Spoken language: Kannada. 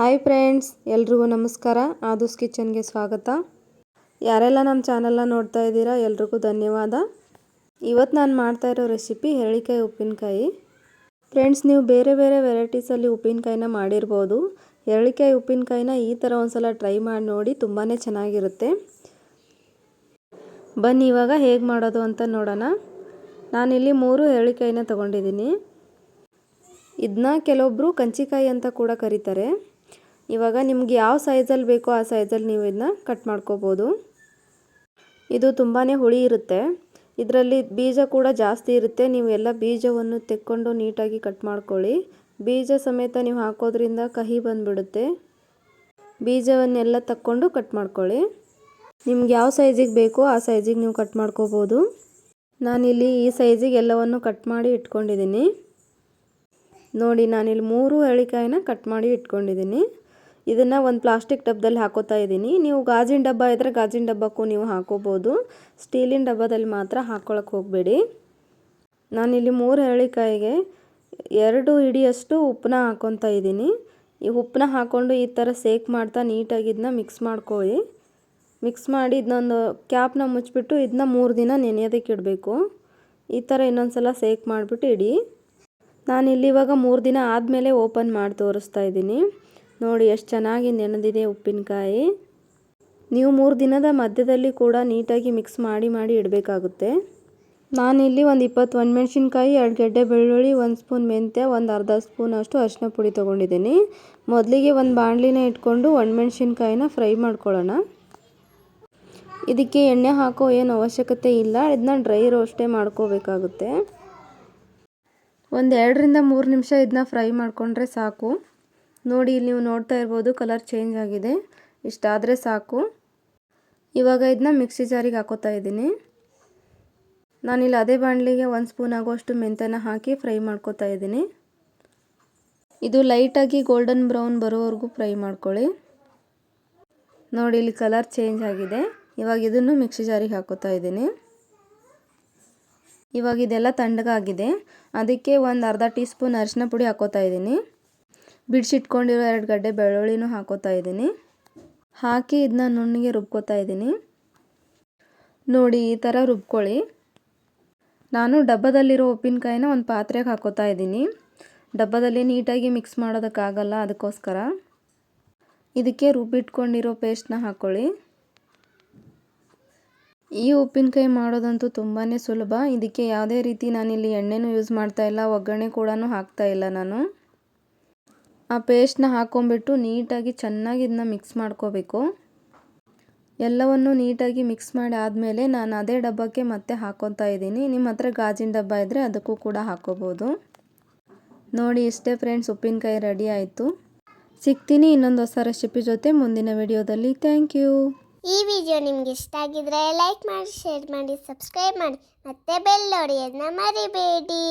ಹಾಯ್ ಫ್ರೆಂಡ್ಸ್, ಎಲ್ರಿಗೂ ನಮಸ್ಕಾರ. ಆದೂಸ್ ಕಿಚನ್ಗೆ ಸ್ವಾಗತ. ಯಾರೆಲ್ಲ ನಮ್ಮ ಚಾನಲ್ನ ನೋಡ್ತಾ ಇದ್ದೀರಾ, ಎಲ್ರಿಗೂ ಧನ್ಯವಾದ. ಇವತ್ತು ನಾನು ಮಾಡ್ತಾ ಇರೋ ರೆಸಿಪಿ ಹೆರಳಿಕಾಯಿ ಉಪ್ಪಿನಕಾಯಿ. ಫ್ರೆಂಡ್ಸ್, ನೀವು ಬೇರೆ ಬೇರೆ ವೆರೈಟೀಸಲ್ಲಿ ಉಪ್ಪಿನಕಾಯಿನ ಮಾಡಿರ್ಬೋದು. ಹೆರಳಿಕಾಯಿ ಉಪ್ಪಿನಕಾಯಿನ ಈ ಥರ ಒಂದ್ಸಲ ಟ್ರೈ ಮಾಡಿ ನೋಡಿ ತುಂಬಾ ಚೆನ್ನಾಗಿರುತ್ತೆ. ಬನ್ನಿ, ಇವಾಗ ಹೇಗೆ ಮಾಡೋದು ಅಂತ ನೋಡೋಣ. ನಾನಿಲ್ಲಿ ಮೂರು ಹೆರಳಿಕಾಯಿನ ತೊಗೊಂಡಿದ್ದೀನಿ. ಇದನ್ನ ಕೆಲವೊಬ್ಬರು ಕಂಚಿಕಾಯಿ ಅಂತ ಕೂಡ ಕರೀತಾರೆ. ಇವಾಗ ನಿಮ್ಗೆ ಯಾವ ಸೈಜಲ್ಲಿ ಬೇಕೋ ಆ ಸೈಜಲ್ಲಿ ನೀವು ಇದನ್ನ ಕಟ್ ಮಾಡ್ಕೋಬೋದು. ಇದು ತುಂಬಾ ಹುಳಿ ಇರುತ್ತೆ. ಇದರಲ್ಲಿ ಬೀಜ ಕೂಡ ಜಾಸ್ತಿ ಇರುತ್ತೆ. ನೀವು ಎಲ್ಲ ಬೀಜವನ್ನು ತೆಕ್ಕೊಂಡು ನೀಟಾಗಿ ಕಟ್ ಮಾಡ್ಕೊಳ್ಳಿ. ಬೀಜ ಸಮೇತ ನೀವು ಹಾಕೋದ್ರಿಂದ ಕಹಿ ಬಂದುಬಿಡುತ್ತೆ. ಬೀಜವನ್ನೆಲ್ಲ ತಕ್ಕೊಂಡು ಕಟ್ ಮಾಡ್ಕೊಳ್ಳಿ. ನಿಮ್ಗೆ ಯಾವ ಸೈಜಿಗೆ ಬೇಕೋ ಆ ಸೈಜಿಗೆ ನೀವು ಕಟ್ ಮಾಡ್ಕೋಬೋದು. ನಾನಿಲ್ಲಿ ಈ ಸೈಜಿಗೆ ಎಲ್ಲವನ್ನು ಕಟ್ ಮಾಡಿ ಇಟ್ಕೊಂಡಿದ್ದೀನಿ. ನೋಡಿ, ನಾನಿಲ್ಲಿ ಮೂರು ಹಳಿಕಾಯಿನ ಕಟ್ ಮಾಡಿ ಇಟ್ಕೊಂಡಿದ್ದೀನಿ. ಇದನ್ನು ಒಂದು ಪ್ಲಾಸ್ಟಿಕ್ ಡಬ್ಬದಲ್ಲಿ ಹಾಕೋತಾ ಇದ್ದೀನಿ. ನೀವು ಗಾಜಿನ ಡಬ್ಬ ಇದ್ದರೆ ಗಾಜಿನ ಡಬ್ಬಕ್ಕೂ ನೀವು ಹಾಕೋಬೋದು. ಸ್ಟೀಲಿನ ಡಬ್ಬದಲ್ಲಿ ಮಾತ್ರ ಹಾಕ್ಕೊಳಕ್ಕೆ ಹೋಗಬೇಡಿ. ನಾನಿಲ್ಲಿ ಮೂರು ಹರಳಿಕಾಯಿಗೆ ಎರಡು ಹಿಡಿಯಷ್ಟು ಉಪ್ಪನ್ನ ಹಾಕ್ಕೊತಾ ಇದ್ದೀನಿ. ಈ ಉಪ್ಪನ್ನ ಹಾಕ್ಕೊಂಡು ಈ ಥರ ಸೇಕ್ ಮಾಡ್ತಾ ನೀಟಾಗಿ ಇದನ್ನ ಮಿಕ್ಸ್ ಮಾಡ್ಕೊಳ್ಳಿ. ಮಿಕ್ಸ್ ಮಾಡಿ ಇದನ್ನೊಂದು ಕ್ಯಾಪ್ನ ಮುಚ್ಚಿಬಿಟ್ಟು ಇದನ್ನ ಮೂರು ದಿನ ನೆನೆಯೋದಕ್ಕೆ ಇಡಬೇಕು. ಈ ಥರ ಇನ್ನೊಂದು ಸಲ ಸೇಕ್ ಮಾಡಿಬಿಟ್ಟು ಇಡಿ. ನಾನಿಲ್ಲಿ ಇವಾಗ ಮೂರು ದಿನ ಆದಮೇಲೆ ಓಪನ್ ಮಾಡಿ ತೋರಿಸ್ತಾ ಇದ್ದೀನಿ. ನೋಡಿ, ಎಷ್ಟು ಚೆನ್ನಾಗಿ ನೆನೆದಿದೆ ಉಪ್ಪಿನಕಾಯಿ. ನೀವು ಮೂರು ದಿನದ ಮಧ್ಯದಲ್ಲಿ ಕೂಡ ನೀಟಾಗಿ ಮಿಕ್ಸ್ ಮಾಡಿ ಮಾಡಿ ಇಡಬೇಕಾಗುತ್ತೆ. ನಾನಿಲ್ಲಿ ಒಂದು ಇಪ್ಪತ್ತು ಒಣಮೆಣ್ಸಿನ್ಕಾಯಿ ಎರಡು ಗೆಡ್ಡೆ ಬೆಳ್ಳುಳ್ಳಿ, ಒಂದು ಸ್ಪೂನ್ ಮೆಂತ್ಯ, ಒಂದು ಅರ್ಧ ಸ್ಪೂನ್ ಅಷ್ಟು ಅರಿಶಿನ ಪುಡಿ ತೊಗೊಂಡಿದ್ದೀನಿ. ಮೊದಲಿಗೆ ಒಂದು ಬಾಣಲಿನ ಇಟ್ಕೊಂಡು ಒಣಮೆಣ್ಸಿನ್ಕಾಯಿನ ಫ್ರೈ ಮಾಡ್ಕೊಳ್ಳೋಣ. ಇದಕ್ಕೆ ಎಣ್ಣೆ ಹಾಕೋ ಏನು ಅವಶ್ಯಕತೆ ಇಲ್ಲ ಇದನ್ನ ಡ್ರೈ ರೋಸ್ಟೇ ಮಾಡ್ಕೋಬೇಕಾಗುತ್ತೆ. ಒಂದು ಎರಡರಿಂದ ಮೂರು ನಿಮಿಷ ಇದನ್ನ ಫ್ರೈ ಮಾಡಿಕೊಂಡ್ರೆ ಸಾಕು. ನೋಡಿ, ಇಲ್ಲಿ ನೀವು ನೋಡ್ತಾ ಇರ್ಬೋದು ಕಲರ್ ಚೇಂಜ್ ಆಗಿದೆ. ಇಷ್ಟಾದರೆ ಸಾಕು. ಇವಾಗ ಇದನ್ನ ಮಿಕ್ಸಿ ಜಾರಿಗೆ ಹಾಕೋತಾ ಇದ್ದೀನಿ. ನಾನಿಲ್ಲಿ ಅದೇ ಬಾಣಲಿಗೆ ಒಂದು ಸ್ಪೂನ್ ಆಗೋಷ್ಟು ಮೆಂತ್ಯನ ಹಾಕಿ ಫ್ರೈ ಮಾಡ್ಕೋತಾ ಇದ್ದೀನಿ. ಇದು ಲೈಟಾಗಿ ಗೋಲ್ಡನ್ ಬ್ರೌನ್ ಬರೋವರೆಗೂ ಫ್ರೈ ಮಾಡ್ಕೊಳ್ಳಿ. ನೋಡಿ, ಇಲ್ಲಿ ಕಲರ್ ಚೇಂಜ್ ಆಗಿದೆ. ಇವಾಗ ಇದನ್ನು ಮಿಕ್ಸಿ ಜಾರಿಗೆ ಹಾಕೋತಾ ಇದ್ದೀನಿ. ಇವಾಗ ಇದೆಲ್ಲ ತಣ್ಣಗಾಗಿದೆ ಅದಕ್ಕೆ ಒಂದು ಅರ್ಧ ಟೀ ಸ್ಪೂನ್ ಅರಿಶಿನ ಪುಡಿ ಹಾಕೋತಾ ಇದ್ದೀನಿ. ಬಿಡಿಸಿಟ್ಕೊಂಡಿರೋ ಎರಡು ಗಡ್ಡೆ ಬೆಳ್ಳುಳ್ಳಿನೂ ಹಾಕೋತಾ ಇದ್ದೀನಿ. ಹಾಕಿ ಇದನ್ನ ನುಣ್ಣಿಗೆ ರುಬ್ಕೋತಾ ಇದ್ದೀನಿ. ನೋಡಿ, ಈ ಥರ ರುಬ್ಕೊಳ್ಳಿ. ನಾನು ಡಬ್ಬದಲ್ಲಿರೋ ಉಪ್ಪಿನಕಾಯಿನ ಒಂದು ಪಾತ್ರೆಗೆ ಹಾಕೋತಾ ಇದ್ದೀನಿ. ಡಬ್ಬದಲ್ಲಿ ನೀಟಾಗಿ ಮಿಕ್ಸ್ ಮಾಡೋದಕ್ಕಾಗಲ್ಲ, ಅದಕ್ಕೋಸ್ಕರ. ಇದಕ್ಕೆ ರುಬ್ಬಿಟ್ಕೊಂಡಿರೋ ಪೇಸ್ಟ್ನ ಹಾಕ್ಕೊಳ್ಳಿ ಈ ಉಪ್ಪಿನಕಾಯಿ ಮಾಡೋದಂತೂ ತುಂಬಾ ಸುಲಭ. ಇದಕ್ಕೆ ಯಾವುದೇ ರೀತಿ ನಾನಿಲ್ಲಿ ಎಣ್ಣೆನೂ ಯೂಸ್ ಮಾಡ್ತಾ ಇಲ್ಲ, ಒಗ್ಗರಣೆ ಕೂಡ ಹಾಕ್ತಾ ಇಲ್ಲ ನಾನು. ಆ ಪೇಸ್ಟ್ನ ಹಾಕ್ಕೊಂಬಿಟ್ಟು ನೀಟಾಗಿ ಚೆನ್ನಾಗಿ ಇದನ್ನ ಮಿಕ್ಸ್ ಮಾಡ್ಕೋಬೇಕು. ಎಲ್ಲವನ್ನು ನೀಟಾಗಿ ಮಿಕ್ಸ್ ಮಾಡಿ ಆದಮೇಲೆ ನಾನು ಅದೇ ಡಬ್ಬಕ್ಕೆ ಮತ್ತೆ ಹಾಕ್ಕೊತಾ ಇದ್ದೀನಿ. ನಿಮ್ಮ ಹತ್ರ ಗಾಜಿನ ಡಬ್ಬ ಇದ್ದರೆ ಅದಕ್ಕೂ ಕೂಡ ಹಾಕ್ಕೋಬೋದು ನೋಡಿ ಇಷ್ಟೇ ಫ್ರೆಂಡ್ಸ್ ಉಪ್ಪಿನಕಾಯಿ ರೆಡಿ ಆಯಿತು. ಸಿಗ್ತೀನಿ ಇನ್ನೊಂದು ಹೊಸ ರೆಸಿಪಿ ಜೊತೆ ಮುಂದಿನ ವಿಡಿಯೋದಲ್ಲಿ. ಥ್ಯಾಂಕ್ ಯು ಈ ವಿಡಿಯೋ ನಿಮ್ಗೆ ಇಷ್ಟ ಆಗಿದ್ರೆ ಲೈಕ್ ಮಾಡಿ ಶೇರ್ ಮಾಡಿ ಸಬ್ಸ್ಕ್ರೈಬ್ ಮಾಡಿ. ಮತ್ತೆ ಬೆಲ್ ಮರಿಬೇಡಿ.